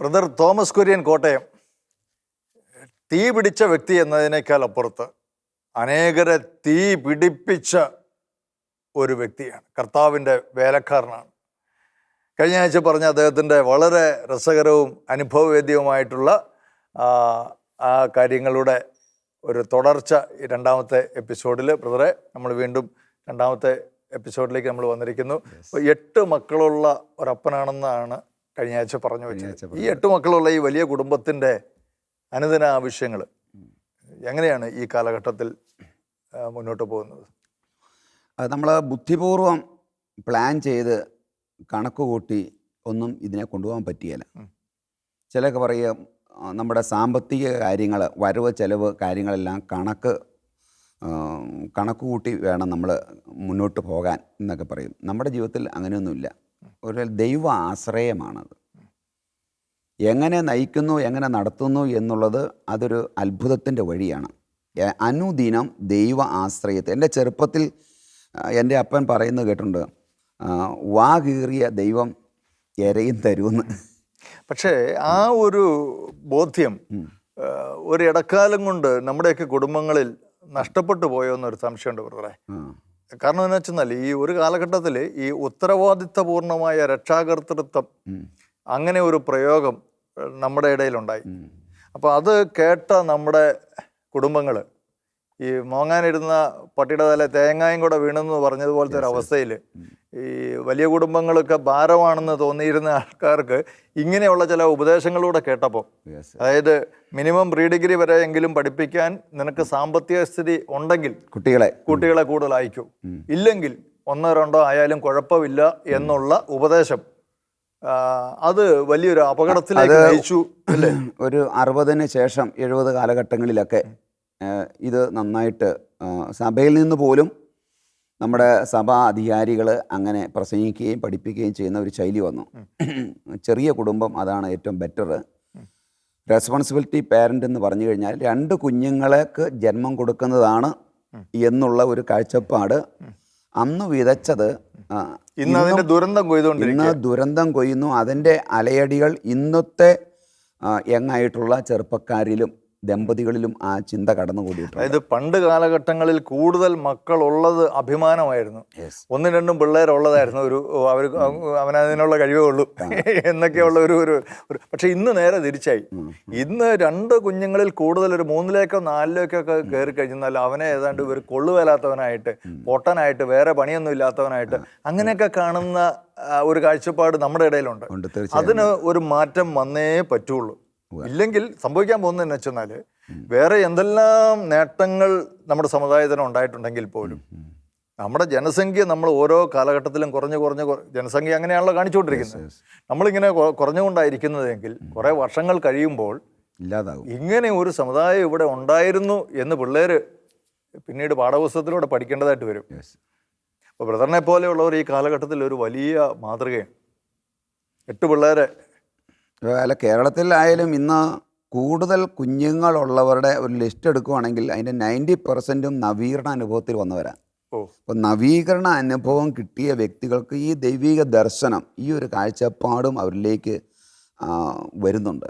Brother Thomas Kurian Kottayam തീ പിടിച്ച വ്യക്തി എന്നതിനേക്കാൾ അപ്പുറത്ത് അനേകരെ തീ പിടിപ്പിച്ച ഒരു വ്യക്തിയാണ്. കർത്താവിന്റെ വേലക്കാരനാണ്. കഴിഞ്ഞ ആഴ്ച പറഞ്ഞ അദ്ദേഹത്തിന്റെ വളരെ രസകരവും അനുഭവവേദ്യവുമായിട്ടുള്ള ആ, കാര്യങ്ങളുടെ ഒരു തുടർച്ച ഈ രണ്ടാമത്തെ എപ്പിസോഡിൽ ബ്രദറെ നമ്മൾ വീണ്ടും രണ്ടാമത്തെ എപ്പിസോഡിലേക്ക് നമ്മൾ വന്നിരിക്കുന്നു. എട്ട് മക്കളുള്ള ഒരപ്പനാണെന്നാണ് കഴിഞ്ഞ ആഴ്ച പറഞ്ഞു വെച്ചത്. ഈ എട്ട് മക്കളുള്ള ഈ വലിയ കുടുംബത്തിന്റെ അനുദിന ആവശ്യങ്ങൾ എങ്ങനെയാണ് ഈ കാലഘട്ടത്തിൽ മുന്നോട്ട് പോകുന്നത്? അത് നമ്മൾ ബുദ്ധിപൂർവം പ്ലാൻ ചെയ്ത് കണക്ക് കൂട്ടി ഒന്നും ഇതിനെ കൊണ്ടുപോകാൻ പറ്റിയല്ല. ചിലൊക്കെ പറയുക നമ്മുടെ സാമ്പത്തിക കാര്യങ്ങൾ വരവ് ചെലവ് കാര്യങ്ങളെല്ലാം കണക്ക് കണക്ക് കൂട്ടി വേണം നമ്മൾ മുന്നോട്ട് പോകാൻ എന്നൊക്കെ പറയും. നമ്മുടെ ജീവിതത്തിൽ അങ്ങനെയൊന്നുമില്ല. ഒരു ദൈവ ആശ്രയമാണത്. എങ്ങനെ നയിക്കുന്നു എങ്ങനെ നടത്തുന്നു എന്നുള്ളത് അതൊരു അത്ഭുതത്തിന്റെ വഴിയാണ്. അനുദിനം ദൈവ ആശ്രയത്തെ എന്റെ ചെറുപ്പത്തിൽ എന്റെ അപ്പൻ പറയുന്നത് കേട്ടിട്ടുണ്ട് വാ കീറിയ ദൈവം എരയും തരുമെന്ന് പക്ഷേ ആ ഒരു ബോധ്യം ഒരിടക്കാലം ഒരു ഇടക്കാലം കൊണ്ട് നമ്മുടെയൊക്കെ കുടുംബങ്ങളിൽ നഷ്ടപ്പെട്ടു പോയോ എന്നൊരു സംശയമുണ്ട് ബ്രദറെ. കാരണം എന്ന് വെച്ചെന്നാൽ ഈ ഒരു കാലഘട്ടത്തിൽ ഈ ഉത്തരവാദിത്വപൂർണമായ രക്ഷാകർതൃത്വം അങ്ങനെ ഒരു പ്രയോഗം നമ്മുടെ ഇടയിലുണ്ടായി. അപ്പോൾ അത് കേട്ട നമ്മുടെ കുടുംബങ്ങൾ ഈ മോങ്ങാനിരുന്ന പട്ടിയുടെ തല തേങ്ങായും കൂടെ വീണെന്ന് പറഞ്ഞതുപോലത്തെ ഒരു അവസ്ഥയിൽ ഈ വലിയ കുടുംബങ്ങളൊക്കെ ഭാരമാണെന്ന് തോന്നിയിരുന്ന ആൾക്കാർക്ക് ഇങ്ങനെയുള്ള ചില ഉപദേശങ്ങളിലൂടെ കേട്ടപ്പോൾ അതായത് മിനിമം പ്രീ ഡിഗ്രി വരെ എങ്കിലും പഠിപ്പിക്കാൻ നിനക്ക് സാമ്പത്തിക സ്ഥിതി ഉണ്ടെങ്കിൽ കുട്ടികളെ. കുട്ടികളെ കൂടുതൽ അയക്കൂ ഇല്ലെങ്കിൽ ഒന്നോ രണ്ടോ ആയാലും കുഴപ്പമില്ല എന്നുള്ള ഉപദേശം. അത് വലിയൊരു അപകടത്തിലേക്ക് നയിച്ചു അല്ലേ? ഒരു അറുപതിന് ശേഷം എഴുപത് കാലഘട്ടങ്ങളിലൊക്കെ ഇത് നന്നായിട്ട് സഭയിൽ നിന്ന് പോലും നമ്മുടെ സഭാ അധികാരികൾ അങ്ങനെ പ്രസംഗിക്കുകയും പഠിപ്പിക്കുകയും ചെയ്യുന്ന ഒരു ശൈലി വന്നു. ചെറിയ കുടുംബം അതാണ് ഏറ്റവും ബെറ്റർ റെസ്പോൺസിബിലിറ്റി പാരന്റ് എന്ന് പറഞ്ഞു കഴിഞ്ഞാൽ രണ്ട് കുഞ്ഞുങ്ങൾക്ക് ജന്മം കൊടുക്കുന്നതാണ് എന്നുള്ള ഒരു കാഴ്ചപ്പാട്. അന്ന് വിതച്ചത് ഇന്ന് ദുരന്തം കൊയ്തുകൊണ്ടിരിക്കും ഇന്ന് ദുരന്തം കൊയ്യുന്നു. അതിന്റെ അലയടികൾ ഇന്നത്തെ യങ്ങായിട്ടുള്ള ചെറുപ്പക്കാരിലും ദമ്പതികളിലും ആ ചിന്ത കടന്നുകൂടിയിട്ടുണ്ട്. അതായത് പണ്ട് കാലഘട്ടങ്ങളിൽ കൂടുതൽ മക്കൾ മക്കളുള്ളത് അഭിമാനമായിരുന്നു. ഒന്നും രണ്ടും പിള്ളേരുള്ളതായിരുന്നു ഒരു അവർ അവനതിനുള്ള കഴിവേ ഉള്ളൂ എന്നൊക്കെയുള്ള ഒരു ഒരു ഒരു പക്ഷെ ഇന്ന് നേരെ തിരിച്ചായി. ഇന്ന് രണ്ട് കുഞ്ഞുങ്ങളിൽ കൂടുതൽ ഒരു മൂന്നിലേക്കോ നാലിലേക്കോ ഒക്കെ കയറി കഴിഞ്ഞാൽ അവനെ ഏതാണ്ട് ഒരു കൊള്ളുവേലാത്തവനായിട്ട് പൊട്ടനായിട്ട് വേറെ പണിയൊന്നും ഇല്ലാത്തവനായിട്ട് അങ്ങനെയൊക്കെ കാണുന്ന ഒരു കാഴ്ചപ്പാട് നമ്മുടെ ഇടയിലുണ്ട്. അതിന് ഒരു മാറ്റം വന്നേ പറ്റുള്ളൂ. ഇല്ലെങ്കിൽ സംഭവിക്കാൻ പോകുന്നതെന്ന് വെച്ചെന്നാൽ വേറെ എന്തെല്ലാം നേട്ടങ്ങൾ നമ്മുടെ സമുദായത്തിന് ഉണ്ടായിട്ടുണ്ടെങ്കിൽ പോലും നമ്മുടെ ജനസംഖ്യ നമ്മൾ ഓരോ കാലഘട്ടത്തിലും കുറഞ്ഞു കുറഞ്ഞ് കുറ- ജനസംഖ്യ അങ്ങനെയാണല്ലോ കാണിച്ചുകൊണ്ടിരിക്കുന്നത്. നമ്മളിങ്ങനെ കുറഞ്ഞുകൊണ്ടായിരിക്കുന്നതെങ്കിൽ കുറേ വർഷങ്ങൾ കഴിയുമ്പോൾ ഇല്ലാതാകും ഇങ്ങനെ ഒരു സമുദായം ഇവിടെ ഉണ്ടായിരുന്നു എന്ന് പിള്ളേര് പിന്നീട് പാഠപുസ്തകത്തിലൂടെ പഠിക്കേണ്ടതായിട്ട് വരും. അപ്പോൾ ബ്രദറിനെ പോലെയുള്ളവർ ഈ കാലഘട്ടത്തിൽ ഒരു വലിയ മാതൃകയാണ്. എട്ട് പിള്ളേരെ അല്ല കേരളത്തിലായാലും ഇന്ന് കൂടുതൽ കുഞ്ഞുങ്ങളുള്ളവരുടെ ഒരു ലിസ്റ്റ് എടുക്കുവാണെങ്കിൽ അതിന്റെ നയന്റി പെർസെന്റും നവീകരണ അനുഭവത്തിൽ വന്നവരാണ്. അപ്പോൾ നവീകരണ അനുഭവം കിട്ടിയ വ്യക്തികൾക്ക് ഈ ദൈവിക ദർശനം ഈ ഒരു കാഴ്ചപ്പാടും അവരിലേക്ക് വരുന്നുണ്ട്.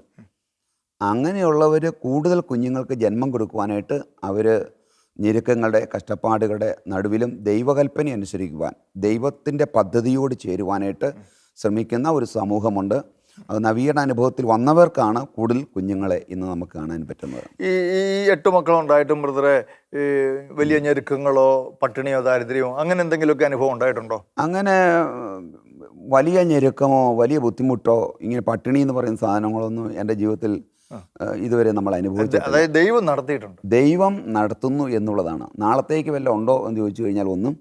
അങ്ങനെയുള്ളവർ കൂടുതൽ കുഞ്ഞുങ്ങൾക്ക് ജന്മം കൊടുക്കുവാനായിട്ട് അവർ ഞെരുക്കങ്ങളുടെ കഷ്ടപ്പാടുകളുടെ നടുവിലും ദൈവകൽപ്പന അനുസരിക്കുവാൻ ദൈവത്തിന്റെ പദ്ധതിയോട് ചേരുവാനായിട്ട് ശ്രമിക്കുന്ന ഒരു സമൂഹമുണ്ട്. അത് നവീകരണ അനുഭവത്തിൽ വന്നവർക്കാണ് കൂടുതൽ കുഞ്ഞുങ്ങളെ ഇന്ന് നമുക്ക് കാണാൻ പറ്റുന്നത്. ഈ ഈ എട്ട് മക്കളുണ്ടായിട്ടും ബ്രദറെ വലിയ ഞെരുക്കങ്ങളോ പട്ടിണിയോ ദാരിദ്ര്യമോ അങ്ങനെ എന്തെങ്കിലുമൊക്കെ അനുഭവം ഉണ്ടായിട്ടുണ്ടോ? അങ്ങനെ വലിയ ഞെരുക്കമോ വലിയ ബുദ്ധിമുട്ടോ ഇങ്ങനെ പട്ടിണി എന്ന് പറയുന്ന സാധനങ്ങളൊന്നും എന്റെ ജീവിതത്തിൽ ഇതുവരെ നമ്മൾ അനുഭവിച്ചിട്ടില്ല. അതായത് ദൈവം നടത്തിയിട്ടുണ്ട്. ദൈവം നടത്തുന്നു എന്നുള്ളതാണ്. നാളത്തേക്ക് വല്ല ഉണ്ടോ എന്ന് ചോദിച്ചു കഴിഞ്ഞാൽ ഒന്നും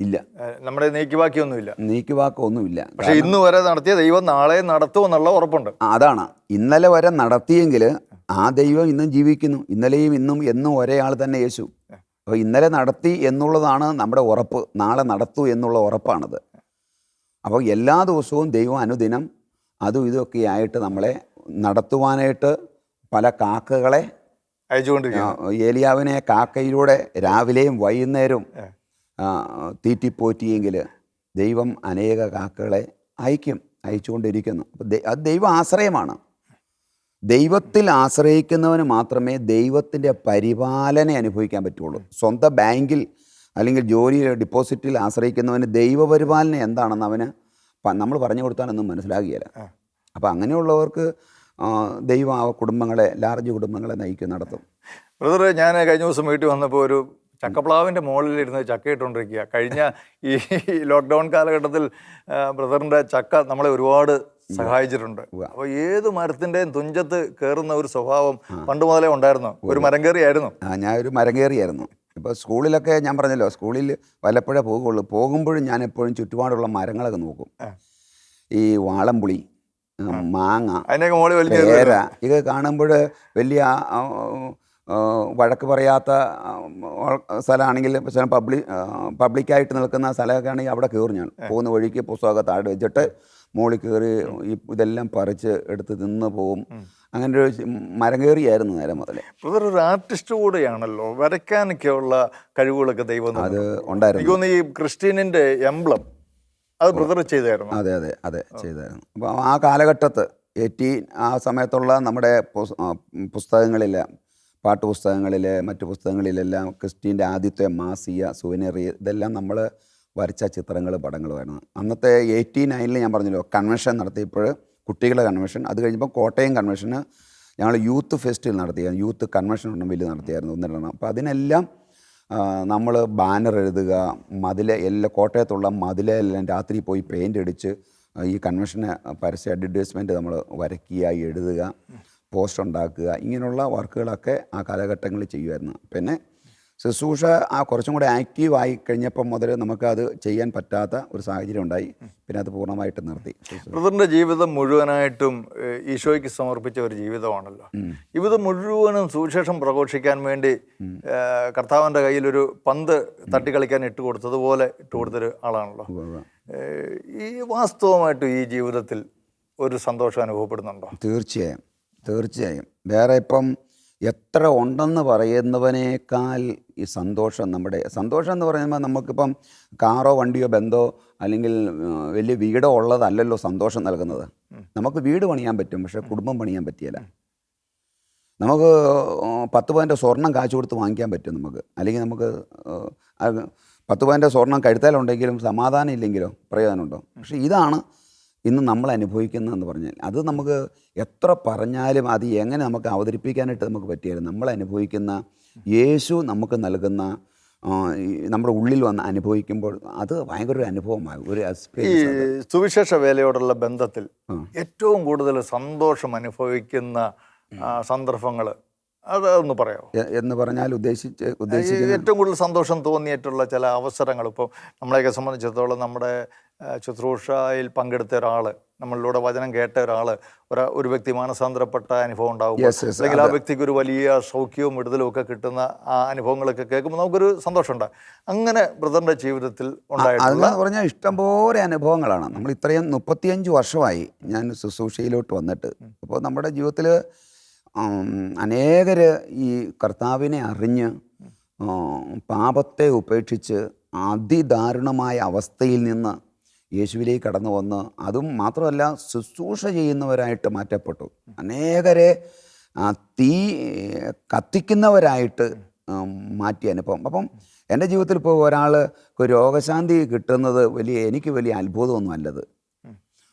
ഇല്ല. നമ്മുടെ നീക്കിവാക്കിയൊന്നുമില്ല. നീക്കുവാക്കൊന്നുമില്ല. പക്ഷെ ഇന്ന് വരെ നടത്തിയ ദൈവം നാളെ നടത്തുമെന്നുള്ള ഉറപ്പുണ്ട്. അതാണ്. ഇന്നലെ വരെ നടത്തിയെങ്കിൽ ആ ദൈവം ഇന്നും ജീവിക്കുന്നു. ഇന്നലെയും ഇന്നും എന്നും ഒരേ ആൾ തന്നെ യേശു. അപ്പോൾ ഇന്നലെ നടത്തി എന്നുള്ളതാണ് നമ്മുടെ ഉറപ്പ്. നാളെ നടത്തൂ എന്നുള്ള ഉറപ്പാണത്. അപ്പോൾ എല്ലാ ദിവസവും ദൈവം അനുദിനം അതും ഇതൊക്കെ ആയിട്ട് നമ്മളെ നടത്തുവാനായിട്ട് പല കാക്കകളെ അയച്ചുകൊണ്ടിരിക്കുക ഏലിയാവിനെ കാക്കയിലൂടെ രാവിലെയും വൈകുന്നേരവും തീറ്റിപ്പോറ്റിയെങ്കിൽ ദൈവം അനേക കാക്കകളെ അയക്കും അയച്ചുകൊണ്ടിരിക്കുന്നു. അത് ദൈവ ആശ്രയമാണ്. ദൈവത്തിൽ ആശ്രയിക്കുന്നവന് മാത്രമേ ദൈവത്തിന്റെ പരിപാലന അനുഭവിക്കാൻ പറ്റുള്ളൂ. സ്വന്തം ബാങ്കിൽ അല്ലെങ്കിൽ ജോലിയിൽ ഡിപ്പോസിറ്റിൽ ആശ്രയിക്കുന്നവന് ദൈവപരിപാലന എന്താണെന്ന് അവന് നമ്മൾ പറഞ്ഞു കൊടുത്താലൊന്നും മനസ്സിലാകുകയില്ല. അപ്പോൾ അങ്ങനെയുള്ളവർക്ക് ദൈവം ആ കുടുംബങ്ങളെ ലാർജ് കുടുംബങ്ങളെ നയിക്കും നടത്തും. ബ്രദർ ഞാൻ കഴിഞ്ഞ ദിവസം വീട്ടിൽ വന്നപ്പോൾ ഒരു ചക്കപ്ലാവിന്റെ മുകളിലിരുന്ന് ചക്ക ഇട്ടുകൊണ്ടിരിക്കുക കഴിഞ്ഞ ഈ ലോക്ക്ഡൗൺ കാലഘട്ടത്തിൽ ബ്രദറിന്റെ ചക്ക നമ്മളെ ഒരുപാട് സഹായിച്ചിട്ടുണ്ട്. അപ്പോൾ ഏത് മരത്തിന്റെയും തുഞ്ചത്ത് കയറുന്ന ഒരു സ്വഭാവം പണ്ട് മുതലേ ഉണ്ടായിരുന്നു. ഒരു മരം കയറിയായിരുന്നു. ആ ഞാൻ ഒരു മരങ്കേറിയായിരുന്നു ഇപ്പോൾ സ്കൂളിലൊക്കെ ഞാൻ പറഞ്ഞല്ലോ സ്കൂളിൽ വല്ലപ്പോഴേ പോകുള്ളൂ പോകുമ്പോഴും ഞാൻ എപ്പോഴും ചുറ്റുപാടുള്ള മരങ്ങളൊക്കെ നോക്കും. ഈ വാളംപുളി മാങ്ങ പേര ഇത് കാണുമ്പോൾ വലിയ വഴക്ക് പറയാത്ത സ്ഥലമാണെങ്കിൽ പക്ഷേ പബ്ലി പബ്ലിക്കായിട്ട് നിൽക്കുന്ന സ്ഥലമൊക്കെ ആണെങ്കിൽ അവിടെ കയറും ഞാൻ. പോകുന്ന വഴിക്ക് പുസ്തകമൊക്കെ താഴെ വെച്ചിട്ട് മുകളിൽ കയറി ഈ ഇതെല്ലാം പറിച്ച് എടുത്ത് തിന്ന് പോകും അങ്ങനെ ഒരു മരം കയറിയായിരുന്നു നേരം മുതലേ ബ്രദർ ഒരു ആർട്ടിസ്റ്റ് കൂടെയാണല്ലോ. വരയ്ക്കാനൊക്കെയുള്ള കഴിവുകളൊക്കെ ദൈവം അത്. ഉണ്ടായിരുന്നു. ഈ ക്രിസ്റ്റീനിന്റെ എംബ്ലം അത് ബ്രദർ ചെയ്തായിരുന്നു? അതെ അതെ അതെ ചെയ്തായിരുന്നു. അപ്പോൾ ആ കാലഘട്ടത്ത് എയ്റ്റീൻ ആ സമയത്തുള്ള നമ്മുടെ പുസ്- ആ, പുസ്തകങ്ങളിൽ പാട്ടുപുസ്തകങ്ങളിൽ മറ്റു പുസ്തകങ്ങളിലെല്ലാം ക്രിസ്റ്റീന്റെ ആദ്യത്തെ മാസിയ സുവനറി ഇതെല്ലാം നമ്മൾ വരച്ച ചിത്രങ്ങൾ പടങ്ങളുമായിരുന്നു അന്നത്തെ എയ്റ്റി നയനിൽ ഞാൻ പറഞ്ഞല്ലോ കൺവെൻഷൻ നടത്തിയപ്പോൾ കുട്ടികളുടെ കൺവെൻഷൻ അത് കഴിഞ്ഞപ്പോൾ കോട്ടയം കൺവെൻഷന് ഞങ്ങൾ യൂത്ത് ഫെസ്റ്റിവൽ നടത്തിയ യൂത്ത് കൺവെൻഷൻ വലിയ നടത്തിയായിരുന്നു ഒന്നിരണം അപ്പോൾ അതിനെല്ലാം നമ്മൾ ബാനർ എഴുതുക മതിലെ എല്ലാ കോട്ടയത്തുള്ള മതിലെല്ലാം രാത്രി പോയി പെയിന്റ് അടിച്ച് ഈ കൺവെൻഷന് പരസ്യ അഡ്വർടൈസ്മെന്റ് നമ്മൾ വരയ്ക്കുക എഴുതുക. പോസ്റ്റർ ഉണ്ടാക്കുക ഇങ്ങനെയുള്ള വർക്കുകളൊക്കെ ആ കാലഘട്ടങ്ങളിൽ ചെയ്യുമായിരുന്നു. പിന്നെ ശുശ്രൂഷ ആ കുറച്ചും കൂടെ ആക്റ്റീവ് ആയി കഴിഞ്ഞപ്പം മുതൽ നമുക്കത് ചെയ്യാൻ പറ്റാത്ത ഒരു സാഹചര്യം ഉണ്ടായി. പിന്നെ അത് പൂർണമായിട്ട് നിർത്തി. ബ്രദറിന്റെ ജീവിതം മുഴുവനായിട്ടും ഈശോയ്ക്ക് സമർപ്പിച്ച ഒരു ജീവിതമാണല്ലോ. ജീവിതം മുഴുവനും സുവിശേഷം പ്രഘോഷിക്കാൻ വേണ്ടി കർത്താവിന്റെ കയ്യിലൊരു കയ്യിൽ ഒരു പന്ത് തട്ടിക്കളിക്കാൻ ഇട്ട് കൊടുത്തതുപോലെ ഇട്ട് കൊടുത്തൊരു ആളാണല്ലോ. ഈ വാസ്തവമായിട്ടും ഈ ജീവിതത്തിൽ ഒരു സന്തോഷം അനുഭവപ്പെടുന്നുണ്ടോ? തീർച്ചയായും. തീർച്ചയായും. വേറെ ഇപ്പം എത്ര ഉണ്ടെന്ന് പറയുന്നവനേക്കാൾ ഈ സന്തോഷം നമ്മുടെ സന്തോഷം എന്ന് പറയുമ്പോൾ നമുക്കിപ്പം കാറോ വണ്ടിയോ ബന്ധോ അല്ലെങ്കിൽ വലിയ വീടോ ഉള്ളതല്ലല്ലോ സന്തോഷം നൽകുന്നത്. നമുക്ക് വീട് പണിയാൻ പറ്റും പക്ഷേ കുടുംബം പണിയാൻ പറ്റിയല്ല നമുക്ക് പത്ത് പവന്റെ സ്വർണം കാച്ചു കൊടുത്ത് വാങ്ങിക്കാൻ പറ്റും നമുക്ക്. അല്ലെങ്കിൽ നമുക്ക് പത്ത് പവന്റെ സ്വർണം കഴുത്താലുണ്ടെങ്കിലും സമാധാനം ഇല്ലെങ്കിലോ പ്രയോജനമുണ്ടോ? പക്ഷേ ഇതാണ് ഇന്ന് നമ്മൾ അനുഭവിക്കുന്നതെന്ന് പറഞ്ഞാൽ അത് നമുക്ക് എത്ര പറഞ്ഞാലും അത് എങ്ങനെ നമുക്ക് അവതരിപ്പിക്കാനായിട്ട് നമുക്ക് പറ്റിയാലും നമ്മൾ അനുഭവിക്കുന്ന യേശു നമുക്ക് നൽകുന്ന നമ്മുടെ ഉള്ളിൽ വന്ന് അനുഭവിക്കുമ്പോൾ അത് ഭയങ്കര ഒരു അനുഭവമാകും ഒരു സുവിശേഷ വേലയോടുള്ള ബന്ധത്തിൽ ഏറ്റവും കൂടുതൽ സന്തോഷം അനുഭവിക്കുന്ന സന്ദർഭങ്ങൾ അത് ഒന്ന് പറയാമോ എന്ന് പറഞ്ഞാൽ ഉദ്ദേശിച്ച് ഉദ്ദേശിച്ച് ഏറ്റവും കൂടുതൽ സന്തോഷം തോന്നിയിട്ടുള്ള ചില അവസരങ്ങൾ ഇപ്പോൾ നമ്മളെയൊക്കെ സംബന്ധിച്ചിടത്തോളം നമ്മുടെ ശുശ്രൂഷയിൽ പങ്കെടുത്ത ഒരാൾ നമ്മളിലൂടെ വചനം കേട്ട ഒരാൾ ഒരു ഒരു വ്യക്തി മാനസാന്തരപ്പെട്ട അനുഭവം ഉണ്ടാകും അല്ലെങ്കിൽ ആ വ്യക്തിക്ക് ഒരു വലിയ സൗഖ്യവും വിടുതലും ഒക്കെ കിട്ടുന്ന ആ അനുഭവങ്ങളൊക്കെ കേൾക്കുമ്പോൾ നമുക്കൊരു സന്തോഷമുണ്ട്. അങ്ങനെ ബ്രദറിന്റെ ജീവിതത്തിൽ ഉണ്ടായിട്ടുള്ള പറഞ്ഞാൽ ഇഷ്ടംപോലെ അനുഭവങ്ങളാണ്. നമ്മൾ ഇത്രയും മുപ്പത്തിയഞ്ച് വർഷമായി ഞാൻ ശുശ്രൂഷയിലോട്ട് വന്നിട്ട്. അപ്പോൾ നമ്മുടെ ജീവിതത്തിൽ അനേകർ ഈ കർത്താവിനെ അറിഞ്ഞ് പാപത്തെ ഉപേക്ഷിച്ച് അതിദാരുണമായ അവസ്ഥയിൽ നിന്ന് യേശുവിലേക്ക് കടന്നു വന്ന് അതും മാത്രമല്ല ശുശ്രൂഷ ചെയ്യുന്നവരായിട്ട് മാറ്റപ്പെട്ടു. അനേകരെ തീ കത്തിക്കുന്നവരായിട്ട് മാറ്റി മാറ്റിയ അനുഭവം. അപ്പം എന്റെ ജീവിതത്തിൽ ഇപ്പോൾ ഒരാൾ രോഗശാന്തി കിട്ടുന്നത് വലിയ എനിക്ക് വലിയ അത്ഭുതമൊന്നും അല്ലത്.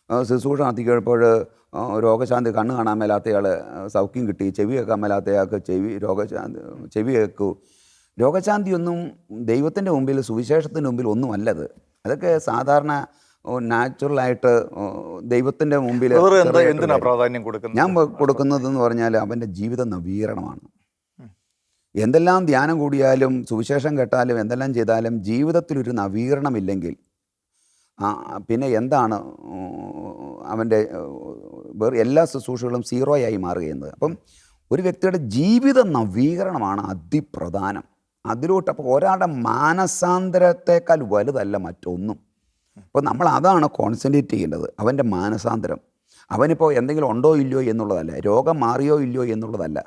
ശുശ്രൂഷ നടത്തി കഴിയുമ്പോൾ ആ, രോഗശാന്തി കണ്ണ് കാണാൻ മേലാത്തയാൾ സൗഖ്യം കിട്ടി ചെവി കേൾക്കാൻ മേലാത്തയാൾക്ക് ചെവി രോഗശാന്തി ചെവി കേൾക്കൂ രോഗശാന്തിയൊന്നും ദൈവത്തിന്റെ മുമ്പിൽ സുവിശേഷത്തിന്റെ മുമ്പിൽ ഒന്നും അല്ലത് അതൊക്കെ സാധാരണ നാച്ചുറലായിട്ട് ദൈവത്തിന്റെ മുമ്പിൽ പ്രാധാന്യം കൊടുക്കുന്നത്? ഞാൻ കൊടുക്കുന്നതെന്ന് പറഞ്ഞാൽ അവന്റെ ജീവിത നവീകരണമാണ്. എന്തെല്ലാം ധ്യാനം കൂടിയാലും സുവിശേഷം കേട്ടാലും എന്തെല്ലാം ചെയ്താലും ജീവിതത്തിലൊരു നവീകരണമില്ലെങ്കിൽ പിന്നെ എന്താണ് അവന്റെ വേറെ എല്ലാ ശുശ്രൂഷകളും സീറോയായി മാറുകയെന്നത് അപ്പം ഒരു വ്യക്തിയുടെ ജീവിത നവീകരണമാണ് അതിപ്രധാനം. അതിലോട്ട് അപ്പോൾ ഒരാളുടെ മാനസാന്തരത്തെക്കാൾ വലുതല്ല മറ്റൊന്നും. അപ്പോൾ നമ്മൾ അതാണ് കോൺസെൻട്രേറ്റ് ചെയ്യേണ്ടത്. അവന്റെ മാനസാന്തരം. അവനിപ്പോൾ എന്തെങ്കിലും ഉണ്ടോ ഇല്ലയോ എന്നുള്ളതല്ല. രോഗം മാറിയോ ഇല്ലയോ എന്നുള്ളതല്ല.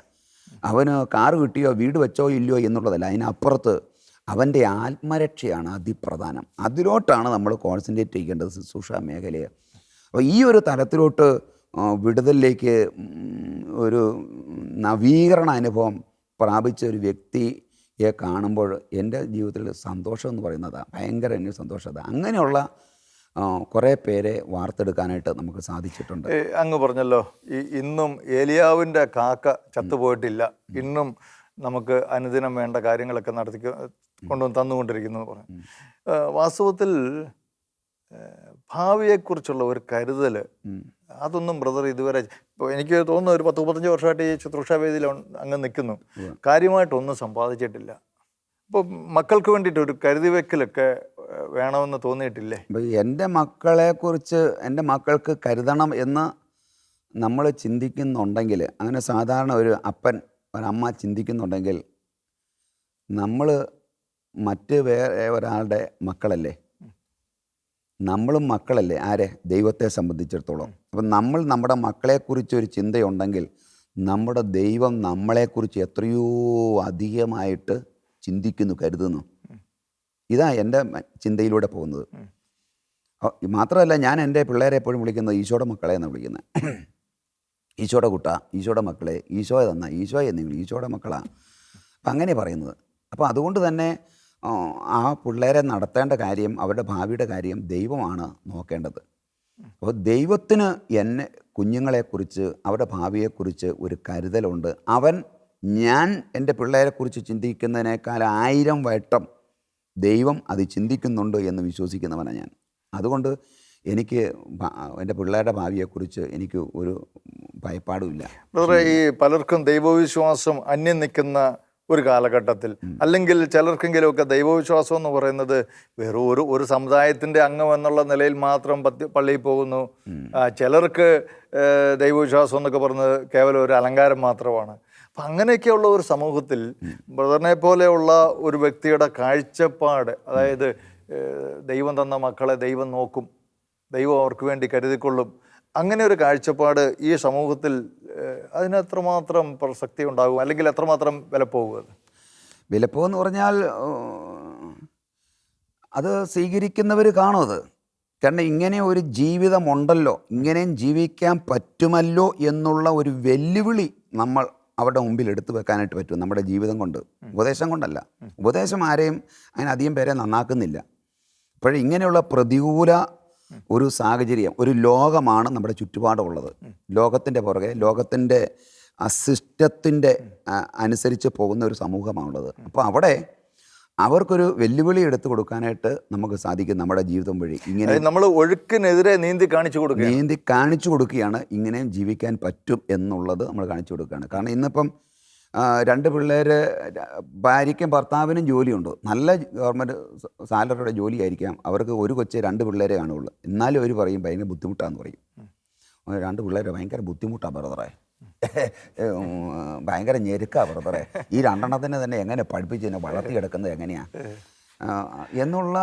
അവന് കാറ് കിട്ടിയോ വീട് വെച്ചോ ഇല്ലയോ എന്നുള്ളതല്ല. അതിനപ്പുറത്ത് അവന്റെ ആത്മരക്ഷയാണ് അതിപ്രധാനം. അതിലോട്ടാണ് നമ്മൾ കോൺസെൻട്രേറ്റ് ചെയ്യേണ്ടത് ശുശ്രൂഷ മേഖലയെ. അപ്പോൾ ഈ ഒരു തലത്തിലോട്ട് വിടുതലിലേക്ക് ഒരു നവീകരണ അനുഭവം പ്രാപിച്ച ഒരു വ്യക്തിയെ കാണുമ്പോൾ എന്റെ ജീവിതത്തിൽ സന്തോഷം എന്ന് പറയുന്നത് ഭയങ്കര എന്നെ സന്തോഷം അങ്ങനെയുള്ള കുറേ പേരെ വാർത്തെടുക്കാനായിട്ട് നമുക്ക് സാധിച്ചിട്ടുണ്ട്. അങ്ങ് പറഞ്ഞല്ലോ ഈ ഇന്നും ഏലിയാവിന്റെ കാക്ക ചത്തുപോയിട്ടില്ല. ഇന്നും നമുക്ക് അനുദിനം വേണ്ട കാര്യങ്ങളൊക്കെ നടത്തി കൊണ്ടുവന്ന് തന്നുകൊണ്ടിരിക്കുന്നു പറഞ്ഞു. വാസ്തവത്തിൽ ഭാവിയെക്കുറിച്ചുള്ള ഒരു കരുതൽ അതൊന്നും ബ്രദർ ഇതുവരെ ഇപ്പോൾ എനിക്ക് തോന്നുന്നു ഒരു പത്ത് മുപ്പത്തഞ്ച് വർഷമായിട്ട് ഈ ശുശ്രൂഷ വേദിയിൽ അങ്ങ് നിൽക്കുന്നു. കാര്യമായിട്ടൊന്നും സമ്പാദിച്ചിട്ടില്ല. അപ്പോൾ മക്കൾക്ക് വേണ്ടിയിട്ട് ഒരു കരുതി വെക്കലൊക്കെ വേണമെന്ന് തോന്നിയിട്ടില്ലേ? എന്റെ മക്കളെക്കുറിച്ച് എന്റെ മക്കൾക്ക് കരുതണം എന്ന് നമ്മൾ ചിന്തിക്കുന്നുണ്ടെങ്കിൽ അങ്ങനെ സാധാരണ ഒരു അപ്പൻ ഒരമ്മ ചിന്തിക്കുന്നുണ്ടെങ്കിൽ നമ്മൾ മറ്റ് വേറെ ഒരാളുടെ മക്കളല്ലേ? നമ്മളും മക്കളല്ലേ? ആരെ? ദൈവത്തെ സംബന്ധിച്ചിടത്തോളം. അപ്പം നമ്മൾ നമ്മുടെ മക്കളെക്കുറിച്ച് ഒരു ചിന്തയുണ്ടെങ്കിൽ നമ്മുടെ ദൈവം നമ്മളെക്കുറിച്ച് എത്രയോ അധികമായിട്ട് ചിന്തിക്കുന്നു കരുതുന്നു. ഇതാ എന്റെ ചിന്തയിലൂടെ പോകുന്നത്. മാത്രമല്ല ഞാൻ എന്റെ പിള്ളേരെ എപ്പോഴും വിളിക്കുന്നത് ഈശോയുടെ മക്കളെ എന്നാണ് വിളിക്കുന്നത്. ഈശോയുടെ കുട്ട ഈശോയുടെ മക്കളെ ഈശോയെ തന്ന ഈശോയെ നിങ്ങൾ ഈശോയുടെ മക്കളാണ് അപ്പം അങ്ങനെ പറയുന്നത്. അപ്പോൾ അതുകൊണ്ട് തന്നെ ആ, പിള്ളേരെ നടത്തേണ്ട കാര്യം അവരുടെ ഭാവിയുടെ കാര്യം ദൈവമാണ് നോക്കേണ്ടത്. അപ്പോൾ ദൈവത്തിന് എന്നെ കുഞ്ഞുങ്ങളെക്കുറിച്ച് അവരുടെ ഭാവിയെക്കുറിച്ച് ഒരു കരുതലുണ്ട്. അവൻ ഞാൻ എന്റെ പിള്ളേരെക്കുറിച്ച് ചിന്തിക്കുന്നതിനേക്കാൾ ആയിരം വട്ടം ദൈവം അത് ചിന്തിക്കുന്നുണ്ട് എന്ന് വിശ്വസിക്കുന്നവനാണ് ഞാൻ. അതുകൊണ്ട് എനിക്ക് എന്റെ പിള്ളേരുടെ ഭാവിയെക്കുറിച്ച് എനിക്ക് ഒരു ഭയപ്പാടുമില്ല ഈ പലർക്കും ദൈവവിശ്വാസം അന്യം നിൽക്കുന്ന ഒരു കാലഘട്ടത്തിൽ. അല്ലെങ്കിൽ ചിലർക്കെങ്കിലുമൊക്കെ ദൈവവിശ്വാസം എന്ന് പറയുന്നത് വെറും ഒരു ഒരു സമുദായത്തിന്റെ അംഗം എന്നുള്ള നിലയിൽ മാത്രം പത്തി പള്ളിയിൽ പോകുന്നു. ചിലർക്ക് ദൈവവിശ്വാസം എന്നൊക്കെ പറഞ്ഞത് കേവലം ഒരു അലങ്കാരം മാത്രമാണ്. അപ്പം അങ്ങനെയൊക്കെയുള്ള ഒരു സമൂഹത്തിൽ ബ്രദറിനെ പോലെയുള്ള ഒരു വ്യക്തിയുടെ കാഴ്ചപ്പാട് അതായത് ദൈവം തന്ന മക്കളെ ദൈവം നോക്കും ദൈവം അവർക്ക് വേണ്ടി കരുതിക്കൊള്ളും അങ്ങനെ ഒരു കാഴ്ചപ്പാട് ഈ സമൂഹത്തിൽ അതിന് എത്രമാത്രം പ്രസക്തി ഉണ്ടാകും അല്ലെങ്കിൽ എത്രമാത്രം വിലപ്പോകും പോകും അത് വിലപ്പോന്ന് പറഞ്ഞാൽ അത് സ്വീകരിക്കുന്നവർ കാണും അത്. കാരണം ഇങ്ങനെ ഒരു ജീവിതമുണ്ടല്ലോ ഇങ്ങനെയും ജീവിക്കാൻ പറ്റുമല്ലോ എന്നുള്ള ഒരു വെല്ലുവിളി നമ്മൾ അവരുടെ മുമ്പിൽ എടുത്തു വെക്കാനായിട്ട് പറ്റും നമ്മുടെ ജീവിതം കൊണ്ട്. ഉപദേശം കൊണ്ടല്ല. ഉപദേശം ആരെയും അങ്ങനെ അധികം പേരെ നന്നാക്കുന്നില്ല. അപ്പോഴിങ്ങനെയുള്ള പ്രതികൂല ഒരു സാഹചര്യം ഒരു ലോകമാണ് നമ്മുടെ ചുറ്റുപാടുള്ളത്. ലോകത്തിന്റെ പുറകെ ലോകത്തിന്റെ സിസ്റ്റത്തിന്റെ അനുസരിച്ച് പോകുന്ന ഒരു സമൂഹമാണുള്ളത്. അപ്പോൾ അവിടെ അവർക്കൊരു വെല്ലുവിളി എടുത്തു കൊടുക്കാനായിട്ട് നമുക്ക് സാധിക്കും നമ്മുടെ ജീവിതം വഴി. ഇങ്ങനെ നമ്മൾ ഒഴുക്കിനെതിരെ നീന്തി കാണിച്ചു കൊടുക്കുക നീന്തി കാണിച്ചു കൊടുക്കുകയാണ് ഇങ്ങനെയും ജീവിക്കാൻ പറ്റും എന്നുള്ളത് നമ്മൾ കാണിച്ചു കൊടുക്കുകയാണ്. കാരണം ഇന്നിപ്പം രണ്ട് പിള്ളേർ ഭാര്യയ്ക്കും ഭർത്താവിനും ജോലിയുണ്ട്. നല്ല ഗവൺമെന്റ് സാലറിയുടെ ജോലിയായിരിക്കാം. അവർക്ക് ഒരു കൊച്ചേ രണ്ട് പിള്ളേരെ കാണുള്ളൂ. എന്നാലും അവർ പറയും ഭയങ്കര ബുദ്ധിമുട്ടാന്ന് പറയും. രണ്ട് പിള്ളേരെ ഭയങ്കര ബുദ്ധിമുട്ടാണ് ബ്രദറെ. ഭയങ്കര ഞെരുക്കാണ് ബ്രദറെ. ഈ രണ്ടെണ്ണത്തിനെ തന്നെ എങ്ങനെ പഠിപ്പിച്ച് തന്നെ വളർത്തിയെടുക്കുന്നത് എങ്ങനെയാണ് എന്നുള്ള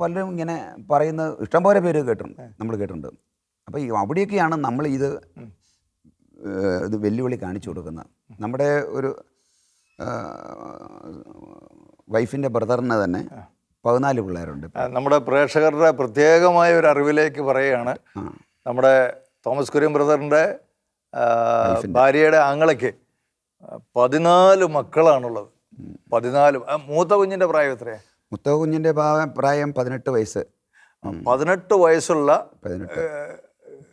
പലരും ഇങ്ങനെ പറയുന്ന ഇഷ്ടംപോലെ പേര് കേട്ടിട്ടുണ്ട്. നമ്മൾ കേട്ടിട്ടുണ്ട്. അപ്പോൾ ഈ അവിടെയൊക്കെയാണ് നമ്മൾ ഇത് ഇത് വെല്ലുവിളി കാണിച്ചു കൊടുക്കുന്നത്. നമ്മുടെ ഒരു വൈഫിന്റെ ബ്രദറിന് തന്നെ പതിനാല് പിള്ളേരുണ്ട് നമ്മുടെ പ്രേക്ഷകരുടെ പ്രത്യേകമായ ഒരു അറിവിലേക്ക് പറയുകയാണ്. നമ്മുടെ തോമസ് കുര്യൻ ബ്രദറിന്റെ ഭാര്യയുടെ ആങ്ങളയ്ക്ക് പതിനാല് മക്കളാണുള്ളത്. പതിനാല് മൂത്ത കുഞ്ഞിന്റെ പ്രായം എത്രയാണ് മുത്ത കുഞ്ഞിന്റെ പ്രായം പതിനെട്ട് വയസ്സ്. പതിനെട്ട് വയസ്സുള്ള പതിനെട്ട്.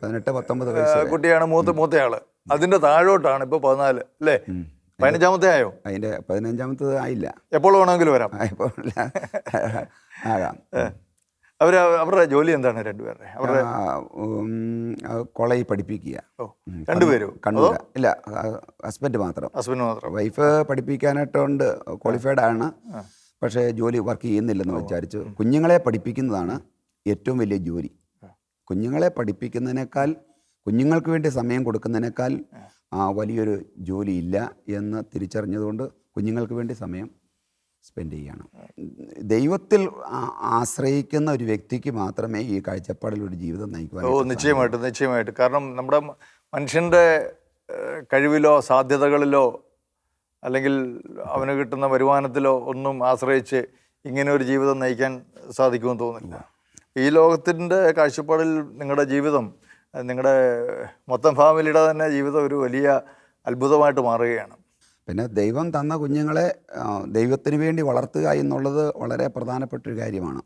പതിനെട്ട് പത്തൊമ്പത് വയസ്സ് കുട്ടിയാണ് മൂത്ത മൂത്തയാൾ. അതിന്റെ താഴോട്ടാണ് ഇപ്പൊ പതിനാല് അല്ലേ? പതിനഞ്ചാമത്തെ ആയോ? അതിന്റെ പതിനഞ്ചാമത്തത് ആയില്ല. എപ്പോൾ വേണമെങ്കിലും വരാം. എപ്പോൾ ആകാം. അവർ അവരുടെ ജോലി എന്താണ് രണ്ടുപേരുടെ? അവരുടെ കോളേജിൽ പഠിപ്പിക്കുക. രണ്ടുപേരും? കണ്ണൂർ ഇല്ല ഹസ്ബൻഡ് മാത്രം. ഹസ്ബൻഡ് മാത്രം. വൈഫ് പഠിപ്പിക്കാനായിട്ടുണ്ട് ക്വാളിഫൈഡ് ആണ്. പക്ഷേ ജോലി വർക്ക് ചെയ്യുന്നില്ലെന്ന് വിചാരിച്ചു. കുഞ്ഞുങ്ങളെ പഠിപ്പിക്കുന്നതാണ് ഏറ്റവും വലിയ ജോലി. കുഞ്ഞുങ്ങളെ പഠിപ്പിക്കുന്നതിനേക്കാൾ കുഞ്ഞുങ്ങൾക്ക് വേണ്ടി സമയം കൊടുക്കുന്നതിനേക്കാൾ വലിയൊരു ജോലി ഇല്ല എന്ന് തിരിച്ചറിഞ്ഞതുകൊണ്ട് കുഞ്ഞുങ്ങൾക്ക് വേണ്ടി സമയം സ്പെൻഡ് ചെയ്യണം. ദൈവത്തിൽ ആശ്രയിക്കുന്ന ഒരു വ്യക്തിക്ക് മാത്രമേ ഈ കാഴ്ചപ്പാടിൽ ഒരു ജീവിതം നയിക്കുവാൻ ഓ നിശ്ചയമായിട്ട് നിശ്ചയമായിട്ട്. കാരണം നമ്മുടെ മനുഷ്യന്റെ കഴിവിലോ സാധ്യതകളിലോ അല്ലെങ്കിൽ അവന് കിട്ടുന്ന വരുമാനത്തിലോ ഒന്നും ആശ്രയിച്ച് ഇങ്ങനെ ഒരു ജീവിതം നയിക്കാൻ സാധിക്കുമെന്ന് തോന്നുന്നില്ല. ഈ ലോകത്തിന്റെ കാഴ്ചപ്പാടിൽ നിങ്ങളുടെ ജീവിതം നിങ്ങളുടെ മൊത്തം ഫാമിലിയുടെ തന്നെ ജീവിതം ഒരു വലിയ അത്ഭുതമായിട്ട് മാറുകയാണ്. പിന്നെ ദൈവം തന്ന കുഞ്ഞുങ്ങളെ ദൈവത്തിന് വേണ്ടി വളർത്തുക എന്നുള്ളത് വളരെ പ്രധാനപ്പെട്ട ഒരു കാര്യമാണ്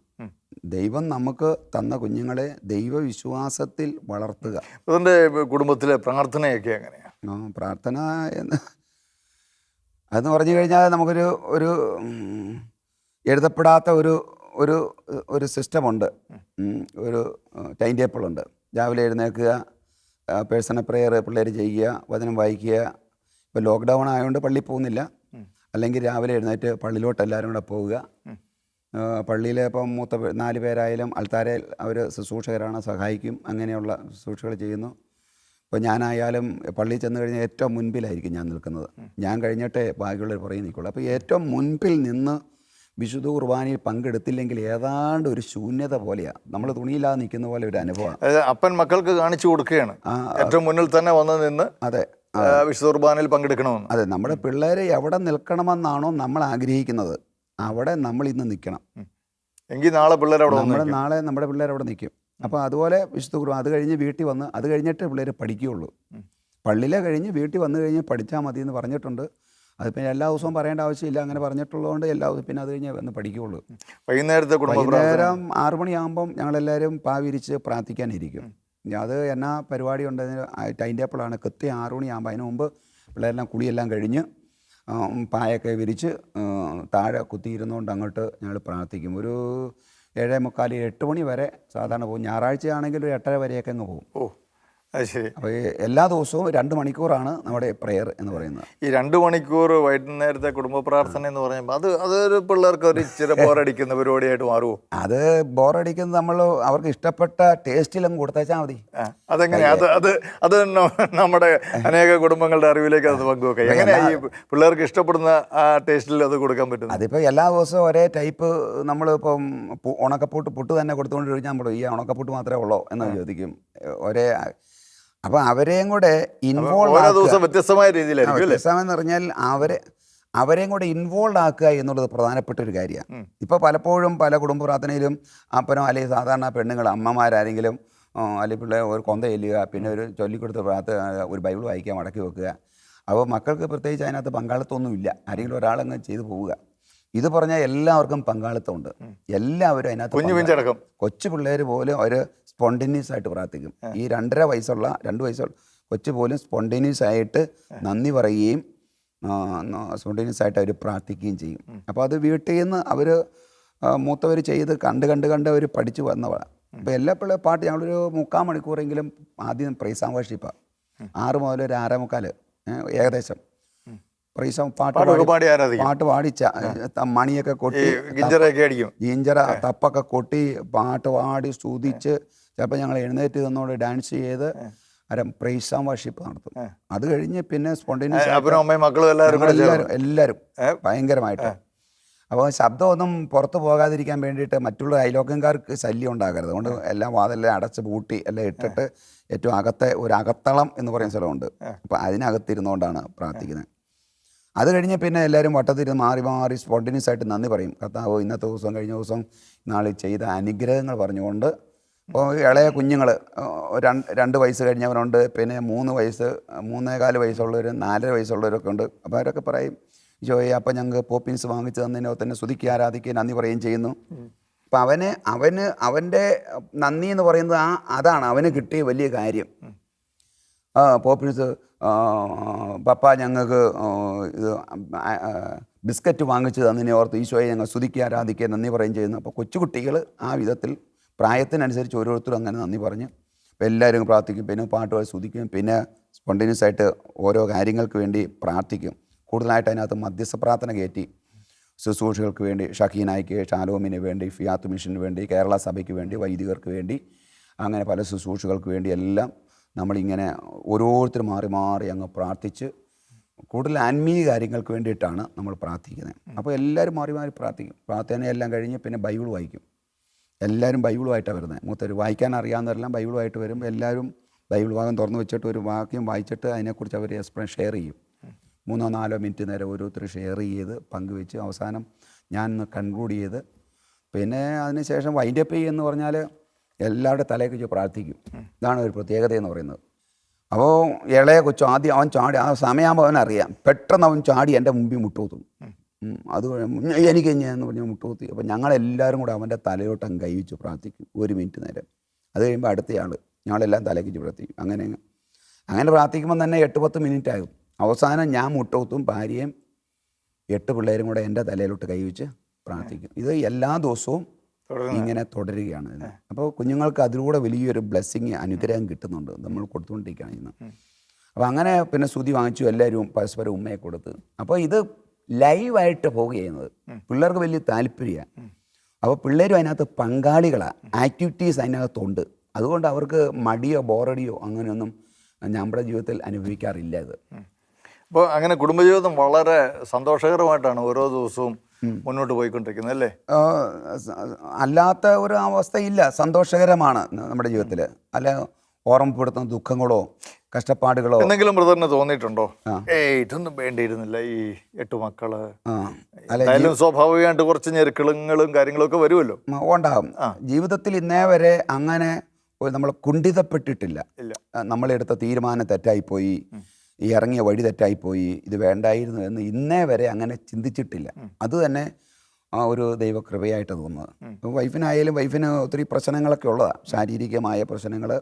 ദൈവം നമുക്ക് തന്ന കുഞ്ഞുങ്ങളെ ദൈവവിശ്വാസത്തിൽ വളർത്തുക. അതിന്റെ കുടുംബത്തിലെ പ്രാർത്ഥനയൊക്കെ എങ്ങനെയാണ് പ്രാർത്ഥന എന്ന് അതെന്ന് പറഞ്ഞു കഴിഞ്ഞാൽ നമുക്കൊരു ഒരു എഴുതപ്പെടാത്ത ഒരു ഒരു ഒരു സിസ്റ്റമുണ്ട് ഒരു ടൈം ടേബിളുണ്ട് രാവിലെ എഴുന്നേൽക്കുക പേഴ്സണൽ പ്രെയർ പിള്ളേർ ചെയ്യുക വചനം വായിക്കുക. ഇപ്പോൾ ലോക്ക്ഡൗൺ ആയതുകൊണ്ട് പള്ളി പോകുന്നില്ല. അല്ലെങ്കിൽ രാവിലെ എഴുന്നേറ്റ് പള്ളിയിലോട്ട് എല്ലാവരും കൂടെ പോവുക. പള്ളിയിൽ ഇപ്പം മൂത്ത നാല് പേരായാലും ആൾക്കാരെ അവർ ശുശ്രൂഷകരാണ് സഹായിക്കും അങ്ങനെയുള്ള ശുശ്രൂഷകൾ ചെയ്യുന്നു. ഇപ്പോൾ ഞാനായാലും പള്ളിയിൽ ചെന്ന് കഴിഞ്ഞാൽ ഏറ്റവും മുൻപിലായിരിക്കും ഞാൻ നിൽക്കുന്നത്. ഞാൻ കഴിഞ്ഞിട്ടേ ബാക്കിയുള്ളവർ പറയും നിൽക്കുള്ളൂ അപ്പോൾ ഏറ്റവും മുൻപിൽ നിന്ന് വിശുദ്ധ കുർബാനയിൽ പങ്കെടുത്തില്ലെങ്കിൽ ഏതാണ്ട് ഒരു ശൂന്യത പോലെയാണ് നമ്മൾ തുണിയില്ലാതെ നിൽക്കുന്ന പോലെ ഒരു അനുഭവമാണ് അപ്പൻ മക്കൾക്ക് കാണിച്ചു കൊടുക്കുകയാണ്. ഏറ്റവും മുന്നിൽ തന്നെ വന്ന് നിന്ന് അതെ വിശുദ്ധ കുർബാനയിൽ പങ്കെടുക്കണമെന്ന്. അതെ നമ്മുടെ പിള്ളേരെ എവിടെ നിൽക്കണമെന്നാണോ നമ്മൾ ആഗ്രഹിക്കുന്നത്. അവിടെ നമ്മൾ ഇന്ന് നിൽക്കണം. എങ്കിൽ നാളെ പിള്ളേർ അവിടെ വന്ന് നമ്മുടെ നാളെ നമ്മുടെ പിള്ളേർ അവിടെ നിൽക്കും. അപ്പോൾ അതുപോലെ വിശുദ്ധ കുർബാന അത് കഴിഞ്ഞ് വീട്ടിൽ വന്ന് അത് കഴിഞ്ഞിട്ട് പിള്ളേർ പഠിക്കുകയുള്ളൂ. പള്ളിയിലെ കഴിഞ്ഞ് വീട്ടിൽ വന്നു കഴിഞ്ഞ് പഠിച്ചാൽ മതി എന്ന് പറഞ്ഞിട്ടുണ്ട്. അത് പിന്നെ എല്ലാ ദിവസവും പറയേണ്ട ആവശ്യമില്ല. അങ്ങനെ പറഞ്ഞിട്ടുള്ളതുകൊണ്ട് എല്ലാ ദിവസവും പിന്നെ അത് കഴിഞ്ഞ് വന്ന് പഠിക്കുകയുള്ളൂ. വൈകുന്നേരത്തെ വൈകുന്നേരം ആറു മണിയാകുമ്പം ഞങ്ങളെല്ലാവരും പാവിരിച്ച് പ്രാർത്ഥിക്കാനിരിക്കും. അത് എന്നാ പരിപാടി ഉണ്ടെന്ന് ടൈം ടേബിളാണ് കൃത്യം ആറു മണിയാകുമ്പോൾ അതിന് മുമ്പ് പിള്ളേരെല്ലാം കുളിയെല്ലാം കഴിഞ്ഞ് പായൊക്കെ വിരിച്ച് താഴെ കുത്തിയിരുന്നുകൊണ്ട് അങ്ങോട്ട് ഞങ്ങൾ പ്രാർത്ഥിക്കും. ഒരു ഏഴേ മുക്കാൽ എട്ട് മണി വരെ സാധാരണ പോകും. ഞായറാഴ്ചയാണെങ്കിൽ ഒരു എട്ടര വരെയൊക്കെ അങ്ങ് പോകും. ഓ. അപ്പോൾ എല്ലാ ദിവസവും രണ്ട് മണിക്കൂറാണ് നമ്മുടെ പ്രെയർ എന്ന് പറയുന്നത്. ഈ രണ്ട് മണിക്കൂർ വൈകുന്നേരത്തെ കുടുംബ പ്രാർത്ഥന എന്ന് പറയുമ്പോൾ അത് അതൊരു പിള്ളേർക്ക് ഒരു ഇച്ചിരി ബോറടിക്കുന്ന പരിപാടിയായിട്ട് മാറുമോ അത് ബോറടിക്കുന്നത് നമ്മൾ അവർക്ക് ഇഷ്ടപ്പെട്ട ടേസ്റ്റിലങ്ങ് കൊടുത്തേച്ചാൽ മതി. അതെങ്ങനെ? അത് അത് അത് നമ്മുടെ അനേക കുടുംബങ്ങളുടെ അറിവിലേക്ക് അത് പങ്കുവെക്കാം. എങ്ങനെയാ ഈ പിള്ളേർക്ക് ഇഷ്ടപ്പെടുന്ന ആ ടേസ്റ്റിൽ അത് കൊടുക്കാൻ പറ്റും അതിപ്പോൾ എല്ലാ ദിവസവും ഒരേ ടൈപ്പ് നമ്മളിപ്പം ഉണക്കപ്പൂട്ട് പുട്ട് തന്നെ കൊടുത്തുകൊണ്ട് കഴിഞ്ഞാൽ നമ്മൾ ഈ ഉണക്കപ്പൂട്ട് മാത്രമേ ഉള്ളൂ എന്ന് ചോദിക്കും. ഒരേ അപ്പം അവരെയും കൂടെ ഇൻവോൾവ് ദിവസം വ്യത്യസ്തമായ രീതിയിലായിരിക്കും വ്യത്യസ്തമെന്ന് പറഞ്ഞാൽ അവരെ അവരെയും കൂടെ ഇൻവോൾവ് ആക്കുക എന്നുള്ളത് പ്രധാനപ്പെട്ട ഒരു കാര്യമാണ് ഇപ്പോൾ പലപ്പോഴും പല കുടുംബ പ്രാർത്ഥനയിലും അപ്പനോ അല്ലെങ്കിൽ സാധാരണ പെണ്ണുങ്ങൾ അമ്മമാരാരെങ്കിലും അല്ലെങ്കിൽ പിള്ളേർ ഒരു കൊന്ത ചെല്ലുക പിന്നെ ഒരു ചൊല്ലിക്കൊടുത്ത് പ്രാർത്ഥ ഒരു ബൈബിൾ വായിക്കുക മടക്കി വെക്കുക. അപ്പോൾ മക്കൾക്ക് പ്രത്യേകിച്ച് അതിനകത്ത് പങ്കാളിത്തമൊന്നുമില്ല. ആരെങ്കിലും ഒരാളങ്ങ് ചെയ്തു പോവുക. ഇത് പറഞ്ഞാൽ എല്ലാവർക്കും പങ്കാളിത്തമുണ്ട്. എല്ലാവരും അതിനകത്ത് കൊച്ചു പിള്ളേർ പോലും അവർ സ്പോണ്ടേനിയസ് ആയിട്ട് പ്രാർത്ഥിക്കും. ഈ രണ്ടര വയസ്സുള്ള രണ്ട് വയസ്സുള്ള കൊച്ചു പോലും സ്പോണ്ടേനിയസ് ആയിട്ട് നന്ദി പറയുകയും സ്പോണ്ടേനിയസ് ആയിട്ട് അവർ പ്രാർത്ഥിക്കുകയും ചെയ്യും. അപ്പോൾ അത് വീട്ടിൽ നിന്ന് അവർ മൂത്തവർ ചെയ്ത് കണ്ട് കണ്ട് കണ്ട് അവർ പഠിച്ചു വന്നതാണ് അപ്പോൾ എല്ലാ പിള്ളേ പാട്ട് ഞങ്ങളൊരു മുക്കാൽ മണിക്കൂറെങ്കിലും ആദ്യം പ്രൈസാം വർഷിപ്പാണ് ആറ് മുതൽ ഒരു ആറേ മുക്കാൽ ഏകദേശം. പ്രൈസം പാട്ട് പാടി പാടി പാട്ട് പാടിച്ച മണിയൊക്കെ കൊട്ടി ഗിഞ്ചറൊക്കെ അടിക്കും. ജീഞ്ചറ തപ്പൊക്കെ കൊട്ടി പാട്ട് പാടി സ്തുതിച്ച് ചിലപ്പോൾ ഞങ്ങൾ എഴുന്നേറ്റ് തന്നോട് ഡാൻസ് ചെയ്ത് അര പ്രൈസാം വർഷിപ്പ് നടത്തും. അത് കഴിഞ്ഞ് പിന്നെ സ്പോണ്ടേനിയസ് എല്ലാവരും എല്ലാവരും ഭയങ്കരമായിട്ട്. അപ്പോൾ ശബ്ദമൊന്നും പുറത്ത് പോകാതിരിക്കാൻ വേണ്ടിയിട്ട് മറ്റുള്ള അയലോക്കംകാർക്ക് ശല്യം ഉണ്ടാകരുത്. അതുകൊണ്ട് എല്ലാം വാതെല്ലാം അടച്ച് പൂട്ടി എല്ലാം ഇട്ടിട്ട് ഏറ്റവും അകത്തെ ഒരു അകത്തളം എന്ന് പറയുന്ന സ്ഥലമുണ്ട്. അപ്പോൾ അതിനകത്തിരുന്നുകൊണ്ടാണ് പ്രാർത്ഥിക്കുന്നത്. അത് കഴിഞ്ഞ് പിന്നെ എല്ലാവരും വട്ടത്തിരുന്ന് മാറി മാറി സ്പോണ്ടിന്യൂസ് ആയിട്ട് നന്ദി പറയും. കർത്താവ് ഇന്നത്തെ ദിവസം കഴിഞ്ഞ ദിവസം നാളെ ചെയ്ത അനുഗ്രഹങ്ങൾ പറഞ്ഞുകൊണ്ട് ഇപ്പോൾ ഇളയ കുഞ്ഞുങ്ങൾ രണ്ട് രണ്ട് വയസ്സ് കഴിഞ്ഞവരുണ്ട് പിന്നെ മൂന്ന് വയസ്സ് മൂന്നേകാൽ വയസ്സുള്ളവർ നാലര വയസ്സുള്ളവരൊക്കെ ഉണ്ട്. അപ്പോൾ അവരൊക്കെ പറയും ജോയെ അപ്പം ഞങ്ങൾക്ക് പോപ്പിൻസ് വാങ്ങിച്ചു തന്നതിനോ തന്നെ സ്തുതിക്ക് ആരാധിക്കുക നന്ദി പറയുകയും ചെയ്യുന്നു. അപ്പം അവന് അവന് അവന്റെ നന്ദി എന്ന് പറയുന്നത് ആ അതാണ് അവന് കിട്ടിയ വലിയ കാര്യം. ആ പോപ്പിൻസ് പപ്പ ഞങ്ങൾക്ക് ഇത് ബിസ്ക്കറ്റ് വാങ്ങിച്ചു തന്നതിനെ ഓർത്ത് ഈശോയെ ഞങ്ങൾ സ്തുതിക്കുക ആരാധിക്കുക നന്ദി പറയുകയും ചെയ്യുന്നു. അപ്പോൾ കൊച്ചുകുട്ടികൾ ആ വിധത്തിൽ പ്രായത്തിനനുസരിച്ച് ഓരോരുത്തരും അങ്ങനെ നന്ദി പറഞ്ഞ് എല്ലാവരും പ്രാർത്ഥിക്കും പിന്നെ പാട്ട് പാടി സ്തുതിക്കും പിന്നെ സ്പോണ്ടേനിയസ് ആയിട്ട് ഓരോ കാര്യങ്ങൾക്ക് വേണ്ടി പ്രാർത്ഥിക്കും. കൂടുതലായിട്ട് അതിനകത്ത് മധ്യസ്ഥ പ്രാർത്ഥന കയറ്റി ശുശ്രൂഷകൾക്ക് വേണ്ടി ഷക്കീനായിക്ക് ഷാലോമിന് വേണ്ടി ഫിയാത്ത് മിഷന് വേണ്ടി കേരള സഭയ്ക്ക് വേണ്ടി വൈദികർക്ക് വേണ്ടി അങ്ങനെ പല ശുശ്രൂഷകൾക്ക് വേണ്ടി എല്ലാം നമ്മളിങ്ങനെ ഓരോരുത്തർ മാറി മാറി അങ്ങ് പ്രാർത്ഥിച്ച് കൂടുതൽ ആത്മീയ കാര്യങ്ങൾക്ക് വേണ്ടിയിട്ടാണ് നമ്മൾ പ്രാർത്ഥിക്കുന്നത്. അപ്പോൾ എല്ലാവരും മാറി മാറി പ്രാർത്ഥിക്കും. പ്രാർത്ഥനയെല്ലാം കഴിഞ്ഞ് പിന്നെ ബൈബിൾ വായിക്കും. എല്ലാവരും ബൈബിളുമായിട്ടാണ് വരുന്നത്. മൂത്തൊരു വായിക്കാൻ അറിയാവുന്നവരെല്ലാം ബൈബിളുമായിട്ട് വരും. എല്ലാവരും ബൈബിൾ ഭാഗം തുറന്നു വെച്ചിട്ട് ഒരു വാക്യം വായിച്ചിട്ട് അതിനെക്കുറിച്ച് അവർ എക്സ്പ്ലെയിൻ ഷെയർ ചെയ്യും. മൂന്നോ നാലോ മിനിറ്റ് നേരം ഓരോരുത്തർ ഷെയർ ചെയ്ത് പങ്കുവെച്ച് അവസാനം ഞാൻ കൺക്ലൂഡ് ചെയ്ത് പിന്നെ അതിനുശേഷം വൈൻഡപ്പ് ചെയ്യുന്നു പറഞ്ഞാൽ എല്ലാവരുടെ തലയ്ക്ക് വെച്ച് പ്രാർത്ഥിക്കും. ഇതാണ് ഒരു പ്രത്യേകത എന്ന് പറയുന്നത്. അപ്പോൾ ഇളയ കൊച്ചു ആദ്യം അവൻ ചാടി ആ സമയമാകുമ്പോൾ അവനറിയാം. പെട്ടെന്ന് അവൻ ചാടി എന്റെ മുമ്പിൽ മുട്ടുകുത്തും. അത് എനിക്ക് എന്ന് പറഞ്ഞ് മുട്ടുകുത്തി. അപ്പോൾ ഞങ്ങളെല്ലാവരും കൂടെ അവന്റെ തലയോട്ടം അങ്ങ് കൈ വെച്ച് പ്രാർത്ഥിക്കും ഒരു മിനിറ്റ് നേരം. അത് കഴിയുമ്പോൾ അടുത്തയാൾ ഞങ്ങളെല്ലാം തലയ്ക്ക് പ്രാർത്ഥിക്കും. അങ്ങനെ അങ്ങനെ പ്രാർത്ഥിക്കുമ്പോൾ തന്നെ എട്ട് പത്ത് മിനിറ്റ് ആകും. അവസാനം ഞാൻ മുട്ടുകുത്തും ഭാര്യയും എട്ട് പിള്ളേരും കൂടെ എന്റെ തലയിലോട്ട് കൈവച്ച് പ്രാർത്ഥിക്കും. ഇത് എല്ലാ ദിവസവും ഇങ്ങനെ തുടരുകയാണ്. അപ്പോൾ കുഞ്ഞുങ്ങൾക്ക് അതിലൂടെ വലിയൊരു ബ്ലെസ്സിങ് അനുഗ്രഹം കിട്ടുന്നുണ്ട്. നമ്മൾ കൊടുത്തുകൊണ്ടിരിക്കുകയാണ് ഇന്ന്. അപ്പോൾ അങ്ങനെ പിന്നെ സ്തുതി വാങ്ങിച്ചു എല്ലാവരും പരസ്പരം ഉമ്മയെ കൊടുത്ത്. അപ്പോൾ ഇത് ലൈവായിട്ട് പോവുക ചെയ്യുന്നത് പിള്ളേർക്ക് വലിയ താല്പര്യമാണ്. അപ്പോൾ പിള്ളേരും അതിനകത്ത് പങ്കാളികളാണ് ആക്ടിവിറ്റീസ് അതിനകത്തുണ്ട്. അതുകൊണ്ട് അവർക്ക് മടിയോ ബോറടിയോ അങ്ങനെയൊന്നും നമ്മുടെ ജീവിതത്തിൽ അനുഭവിക്കാറില്ല ഇത് അപ്പോൾ അങ്ങനെ കുടുംബജീവിതം വളരെ സന്തോഷകരമായിട്ടാണ് ഓരോ ദിവസവും മുന്നോട്ട് പോയിക്കൊണ്ടിരിക്കുന്നത് അല്ലേ? അല്ലാത്ത ഒരു അവസ്ഥയില്ല. സന്തോഷകരമാണ് നമ്മുടെ ജീവിതത്തിൽ അല്ല ഓർമ്മപ്പെടുത്തുന്ന ദുഃഖങ്ങളോ കഷ്ടപ്പാടുകളോ എന്തെങ്കിലും ബ്രദറിന് തോന്നിയിട്ടുണ്ടോ. ഏയ് ഇതൊന്നും വേണ്ടിയിരുന്നില്ല. ഈ എട്ട് മക്കൾ. എന്തായാലും സ്വാഭാവികമായിട്ട് കുറച്ച് ഞെരുക്കളങ്ങളും കാര്യങ്ങളൊക്കെ വരുമല്ലോ. ഉണ്ടാകും ജീവിതത്തിൽ ഇന്നേ വരെ അങ്ങനെ നമ്മൾ കുണ്ഠിതപ്പെട്ടിട്ടില്ല. നമ്മളെടുത്ത തീരുമാനം തെറ്റായിപ്പോയി. ഈ ഇറങ്ങിയ വഴി തെറ്റായിപ്പോയി. ഇത് വേണ്ടായിരുന്നു എന്ന് ഇന്നേ വരെ അങ്ങനെ ചിന്തിച്ചിട്ടില്ല. അത് തന്നെ ആ ഒരു ദൈവകൃപയായിട്ട് തോന്നുന്നത്. വൈഫിനായാലും വൈഫിന് ഒത്തിരി പ്രശ്നങ്ങളൊക്കെ ഉള്ളതാണ് ശാരീരികമായ പ്രശ്നങ്ങൾ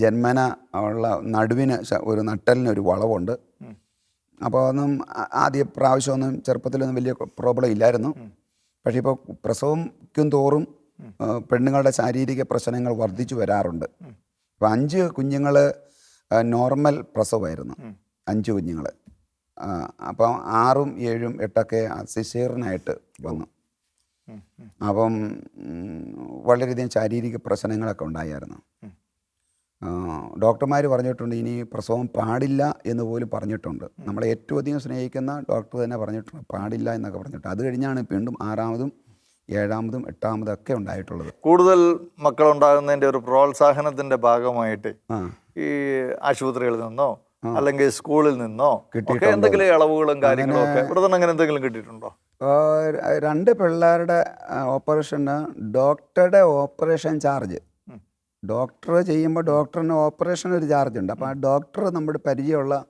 ജന്മന ഉള്ള നടുവിന് ഒരു നട്ടലിന് ഒരു വളവുണ്ട്. അപ്പോൾ ഒന്നും ആദ്യ പ്രാവശ്യമൊന്നും ചെറുപ്പത്തിലൊന്നും വലിയ പ്രോബ്ലം ഇല്ലായിരുന്നു. പക്ഷേ ഇപ്പോൾ പ്രസവിക്കും തോറും പെണ്ണുങ്ങളുടെ ശാരീരിക പ്രശ്നങ്ങൾ വർദ്ധിച്ചു വരാറുണ്ട്. അപ്പോൾ അഞ്ച് കുഞ്ഞുങ്ങൾ നോർമൽ പ്രസവമായിരുന്നു. അഞ്ച് കുഞ്ഞുങ്ങൾ അപ്പം ആറും ഏഴും എട്ടൊക്കെ സിസേറിനായിട്ട് വന്നു. അപ്പം വളരെയധികം ശാരീരിക പ്രശ്നങ്ങളൊക്കെ ഉണ്ടായിരുന്നു ഡോക്ടർമാർ പറഞ്ഞിട്ടുണ്ട് ഇനി പ്രസവം പാടില്ല എന്ന് പോലും പറഞ്ഞിട്ടുണ്ട്. നമ്മളെ ഏറ്റവും അധികം സ്നേഹിക്കുന്ന ഡോക്ടർ തന്നെ പറഞ്ഞിട്ടുണ്ട് പാടില്ല എന്നൊക്കെ പറഞ്ഞിട്ട് അത് കഴിഞ്ഞാണ് വീണ്ടും ആറാമതും ഏഴാമതും എട്ടാമതും ഒക്കെ ഉണ്ടായിട്ടുള്ളത്. കൂടുതൽ മക്കളുണ്ടാകുന്നതിന്റെ ഒരു പ്രോത്സാഹനത്തിന്റെ ഭാഗമായിട്ട് ഈ ആശുപത്രികളിൽ നിന്നോ അല്ലെങ്കിൽ സ്കൂളിൽ നിന്നോ ഒക്കെ എന്തെങ്കിലും ഇളവുകളും കാര്യങ്ങളും ഒക്കെ അങ്ങനെ എന്തെങ്കിലും കിട്ടിയിട്ടുണ്ടോ? രണ്ട് പിള്ളേരുടെ ഓപ്പറേഷന് ഡോക്ടറുടെ ഓപ്പറേഷൻ ചാർജ് ഡോക്ടർ ചെയ്യുമ്പോൾ ഡോക്ടറിന് ഓപ്പറേഷൻ ഒരു ചാർജ് ഉണ്ട്. അപ്പോൾ ആ ഡോക്ടർ നമ്മുടെ പരിചയമുള്ള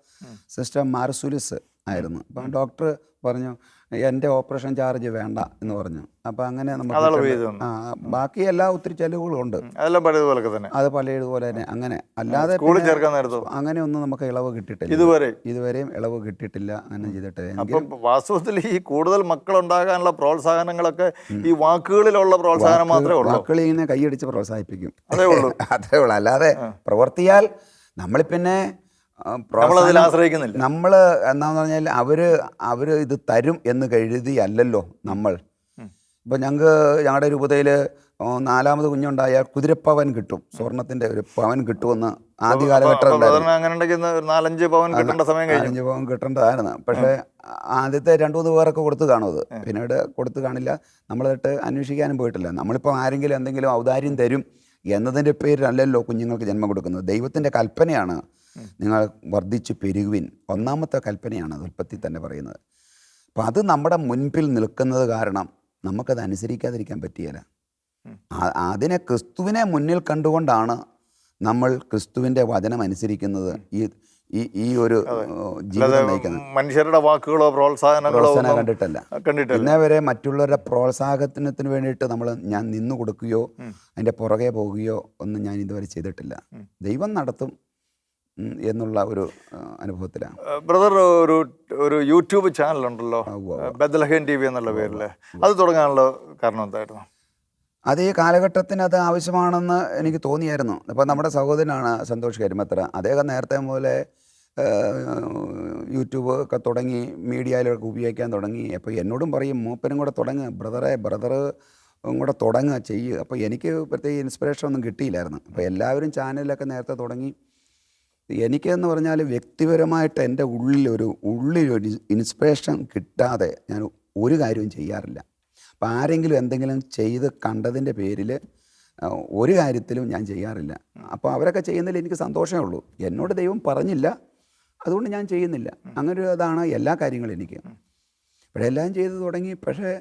സിസ്റ്റം മാർസുലിസ് ആയിരുന്നു. അപ്പം ഡോക്ടർ പറഞ്ഞു എന്റെ ഓപ്പറേഷൻ ചാർജ് വേണ്ട എന്ന് പറഞ്ഞു. അപ്പോൾ അങ്ങനെ നമുക്ക് ആ ബാക്കി എല്ലാ ഒത്തിരി ചെലവുകളും ഉണ്ട്. അതെല്ലാം പഴയതുപോലെ തന്നെ. അത് പഴയതുപോലെ തന്നെ. അങ്ങനെ അല്ലാതെ അങ്ങനെ ഒന്നും നമുക്ക് ഇളവ് കിട്ടിയിട്ടില്ല. ഇതുവരെ? ഇതുവരെയും ഇളവ് കിട്ടിയിട്ടില്ല. അങ്ങനെ ചെയ്തിട്ടില്ല അപ്പം വാസ്തവത്തിൽ ഈ കൂടുതൽ മക്കൾ ഉണ്ടാകാനുള്ള പ്രോത്സാഹനങ്ങളൊക്കെ ഈ വാക്കുകളിലുള്ള പ്രോത്സാഹനം മാത്രമേ ഉള്ളൂ. മക്കൾ ഇങ്ങനെ കൈയടിച്ച് പ്രോത്സാഹിപ്പിക്കും. അതേ ഉള്ളൂ. അതേ ഉള്ളൂ. അല്ലാതെ പ്രവർത്തിയാൽ നമ്മൾ പിന്നെ നമ്മളതിൽ ആശ്രയിക്കുന്നില്ല. നമ്മൾ എന്താന്ന് പറഞ്ഞാൽ അവർ അവർ ഇത് തരും എന്ന് കരുതി അല്ലല്ലോ നമ്മൾ ഇപ്പം ഞങ്ങൾക്ക് ഞങ്ങളുടെ രൂപതയിൽ നാലാമത് കുഞ്ഞുണ്ടായാൽ കുതിരപ്പവൻ കിട്ടും. സ്വർണത്തിന്റെ ഒരു പവൻ കിട്ടുമെന്ന് ആദ്യ കാലഘട്ടം ഉണ്ടായിരുന്നു. ബ്രദറിന് അങ്ങനെ ഉണ്ടെങ്കിൽ ഒരു നാലഞ്ച് പവൻ കിട്ടേണ്ട സമയം കഴിഞ്ഞു. അഞ്ച് പവൻ കിട്ടേണ്ടതായിരുന്നു. പക്ഷേ ആദ്യത്തെ രണ്ടു മൂന്ന് പേരൊക്കെ കൊടുത്തു കാണും അത്. പിന്നീട് കൊടുത്തു കാണില്ല. നമ്മളതിട്ട് അന്വേഷിക്കാനും പോയിട്ടില്ല. നമ്മളിപ്പോൾ ആരെങ്കിലും എന്തെങ്കിലും ഔദാര്യം തരും എന്നതിന്റെ പേരിലല്ലല്ലോ കുഞ്ഞുങ്ങൾക്ക് ജന്മം കൊടുക്കുന്നത്. ദൈവത്തിന്റെ കൽപ്പനയാണ് നിങ്ങൾ വർദ്ധിച്ച് പെരുകുവിൻ. ഒന്നാമത്തെ കൽപ്പനയാണ് അത് ഉൽപ്പത്തി തന്നെ പറയുന്നത്. അപ്പം അത് നമ്മുടെ മുൻപിൽ നിൽക്കുന്നത് കാരണം നമുക്കത് അനുസരിക്കാതിരിക്കാൻ പറ്റിയല്ല അതിനെ ക്രിസ്തുവിനെ മുന്നിൽ കണ്ടുകൊണ്ടാണ് നമ്മൾ ക്രിസ്തുവിന്റെ വചനം അനുസരിക്കുന്നത്. ഈ ഈ ഈ ഒരു ജീവിതം നയിക്കുന്നത്. മനുഷ്യരുടെ വാക്കുകളോ പ്രോത്സാഹനങ്ങളോ കണ്ടിട്ടല്ല. ഇന്നേ വരെ മറ്റുള്ളവരുടെ പ്രോത്സാഹനത്തിന് വേണ്ടിയിട്ട് നമ്മൾ ഞാൻ നിന്നു കൊടുക്കുകയോ അതിന്റെ പുറകെ പോകുകയോ ഒന്നും ഞാൻ ഇതുവരെ ചെയ്തിട്ടില്ല. ദൈവം നടത്തും. എന്നുള്ള ഒരു അനുഭവത്തിലാണ്. ബ്രദർ ഒരു ഒരു യൂട്യൂബ് ചാനൽ ഉണ്ടല്ലോ ബദലഹൻ ടി വി എന്നുള്ള പേരിൽ അത് തുടങ്ങാനുള്ള കാരണം എന്തായിരുന്നു? അതേ ഈ കാലഘട്ടത്തിന് അത് ആവശ്യമാണെന്ന് എനിക്ക് തോന്നിയായിരുന്നു. അപ്പോൾ നമ്മുടെ സഹോദരനാണ് സന്തോഷ് കരിമത്ര. അദ്ദേഹം നേരത്തെ മുതലേ യൂട്യൂബ് ഒക്കെ തുടങ്ങി മീഡിയയിലൊക്കെ ഉപയോഗിക്കാൻ തുടങ്ങി. അപ്പോൾ എന്നോടും പറയും മൂപ്പനും കൂടെ തുടങ്ങുക ബ്രദറെ ബ്രദർ കൂടെ തുടങ്ങുക ചെയ്യുക അപ്പോൾ എനിക്ക് പ്രത്യേക ഇൻസ്പിറേഷൻ ഒന്നും കിട്ടിയില്ലായിരുന്നു. അപ്പോൾ എല്ലാവരും ചാനലൊക്കെ നേരത്തെ തുടങ്ങി. എനിക്കെന്ന് പറഞ്ഞാൽ വ്യക്തിപരമായിട്ട് എന്റെ ഉള്ളിലൊരു ഉള്ളിലൊരു ഇൻസ്പിറേഷൻ കിട്ടാതെ ഞാൻ ഒരു കാര്യവും ചെയ്യാറില്ല. അപ്പം ആരെങ്കിലും എന്തെങ്കിലും ചെയ്ത് കണ്ടതിന്റെ പേരിൽ ഒരു കാര്യത്തിലും ഞാൻ ചെയ്യാറില്ല. അപ്പോൾ അവരൊക്കെ ചെയ്യുന്നതിൽ എനിക്ക് സന്തോഷമേ ഉള്ളൂ. എന്നോട് ദൈവം പറഞ്ഞില്ല. അതുകൊണ്ട് ഞാൻ ചെയ്യുന്നില്ല. അങ്ങനെ ഒരു ഇതാണ് എല്ലാ കാര്യങ്ങളും എനിക്ക്. ഇപ്പോഴെല്ലാം ചെയ്തു തുടങ്ങി. പക്ഷേ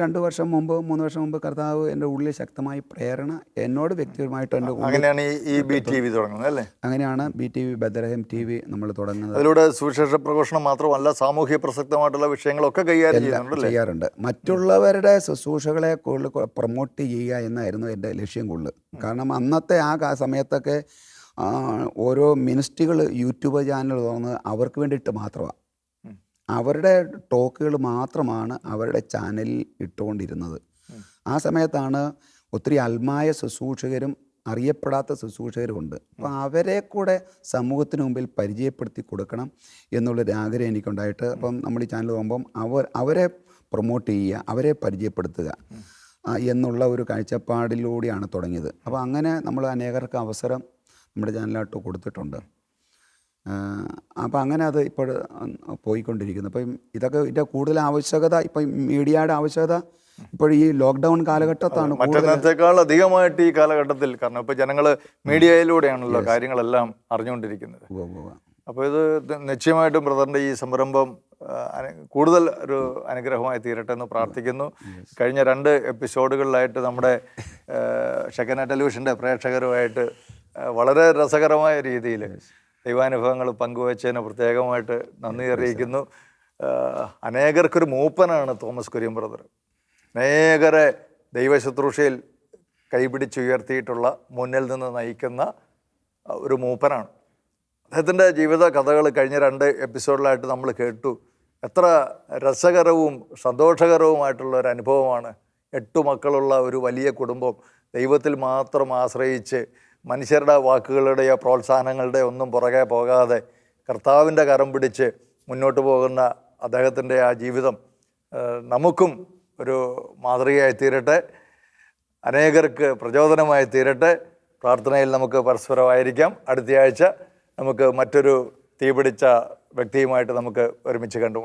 രണ്ട് വർഷം മുമ്പ് മൂന്ന് വർഷം മുമ്പ് കർത്താവ് എന്റെ ഉള്ളിൽ ശക്തമായി പ്രേരണ എന്നോട് വ്യക്തിപരമായിട്ട് എന്റെ അങ്ങനെയാണ് ഈ ബി ടി വി തുടങ്ങുന്നത് അല്ലേ? അങ്ങനെയാണ് ബി ടി വി ബദ്രഹം ടി വി നമ്മൾ തുടങ്ങുന്നത്. അതിലൂടെ സുവിശേഷ പ്രഘോഷണം മാത്രമല്ല സാമൂഹ്യ പ്രസക്തമായിട്ടുള്ള വിഷയങ്ങളൊക്കെ കൈകാര്യം ചെയ്യാറുണ്ട്. മറ്റുള്ളവരുടെ ശുശ്രൂഷകളെ കൂടുതൽ പ്രൊമോട്ട് ചെയ്യുക എന്നായിരുന്നു എന്റെ ലക്ഷ്യം കൂടുതൽ. കാരണം അന്നത്തെ ആ സമയത്തൊക്കെ ഓരോ മിനിസ്ട്രികൾ യൂട്യൂബ് ചാനൽ തുറന്ന് അവർക്ക് വേണ്ടിയിട്ട് മാത്രമാണ്. അവരുടെ ടോക്കുകൾ മാത്രമാണ് അവരുടെ ചാനലിൽ ഇട്ടുകൊണ്ടിരുന്നത്. ആ സമയത്താണ് ഒത്തിരി അൽമായ ശുശ്രൂഷകരും അറിയപ്പെടാത്ത ശുശ്രൂഷകരുമുണ്ട് അപ്പോൾ അവരെ കൂടെ സമൂഹത്തിന് മുമ്പിൽ പരിചയപ്പെടുത്തി കൊടുക്കണം എന്നുള്ളൊരു ആഗ്രഹം എനിക്കുണ്ടായിട്ട്. അപ്പം നമ്മൾ ഈ ചാനൽ പോകുമ്പം അവർ അവരെ പ്രൊമോട്ട് ചെയ്യുക അവരെ പരിചയപ്പെടുത്തുക എന്നുള്ള ഒരു കാഴ്ചപ്പാടിലൂടെയാണ് തുടങ്ങിയത്. അപ്പോൾ അങ്ങനെ നമ്മൾ അനേകർക്ക് അവസരം നമ്മുടെ ചാനലായിട്ട് കൊടുത്തിട്ടുണ്ട്. അപ്പോൾ അങ്ങനെ അത് ഇപ്പോൾ പോയിക്കൊണ്ടിരിക്കുന്നു. അപ്പം ഇതൊക്കെ ഇതിന്റെ കൂടുതൽ ആവശ്യകത ഇപ്പം മീഡിയയുടെ ആവശ്യകത ഇപ്പോൾ ഈ ലോക്ക്ഡൗൺ കാലഘട്ടത്താണ് മറ്റന്നത്തേക്കാൾ അധികമായിട്ട് ഈ കാലഘട്ടത്തിൽ കാരണം ഇപ്പോൾ ജനങ്ങൾ മീഡിയയിലൂടെയാണല്ലോ കാര്യങ്ങളെല്ലാം അറിഞ്ഞുകൊണ്ടിരിക്കുന്നത്. അപ്പോൾ ഇത് നിശ്ചയമായിട്ടും ബ്രദറിന്റെ ഈ സംരംഭം കൂടുതൽ ഒരു അനുഗ്രഹമായി തീരട്ടെ എന്ന് പ്രാർത്ഥിക്കുന്നു. കഴിഞ്ഞ രണ്ട് എപ്പിസോഡുകളിലായിട്ട് നമ്മുടെ ഷെക്കന ടെലിവിഷന്റെ പ്രേക്ഷകരുമായിട്ട് വളരെ രസകരമായ രീതിയിൽ ദൈവാനുഭവങ്ങൾ പങ്കുവച്ചതിന് പ്രത്യേകമായിട്ട് നന്ദി അറിയിക്കുന്നു. അനേകർക്കൊരു മൂപ്പനാണ് തോമസ് കുര്യൻ ബ്രദർ. അനേകരെ ദൈവശുശ്രൂഷയിൽ കൈപിടിച്ചുയർത്തിയിട്ടുള്ള മുന്നിൽ നിന്ന് നയിക്കുന്ന ഒരു മൂപ്പനാണ്. അദ്ദേഹത്തിന്റെ ജീവിത കഥകൾ കഴിഞ്ഞ രണ്ട് എപ്പിസോഡിലായിട്ട് നമ്മൾ കേട്ടു. എത്ര രസകരവും സന്തോഷകരവുമായിട്ടുള്ള ഒരു അനുഭവമാണ്. എട്ടു മക്കളുള്ള ഒരു വലിയ കുടുംബം ദൈവത്തിൽ മാത്രം ആശ്രയിച്ച് മനുഷ്യരുടെ വാക്കുകളുടെയോ പ്രോത്സാഹനങ്ങളുടെയോ ഒന്നും പുറകെ പോകാതെ കർത്താവിന്റെ കരം പിടിച്ച് മുന്നോട്ട് പോകുന്ന അദ്ദേഹത്തിന്റെ ആ ജീവിതം നമുക്കും ഒരു മാതൃകയായി തീരട്ടെ. അനേകർക്ക് പ്രചോദനമായി തീരട്ടെ. പ്രാർത്ഥനയിൽ നമുക്ക് പരസ്പരമായിരിക്കാം. അടുത്തയാഴ്ച നമുക്ക് മറ്റൊരു തീപിടിച്ച വ്യക്തിയുമായിട്ട് നമുക്ക് ഒരുമിച്ച് കണ്ടുമുട്ടാം.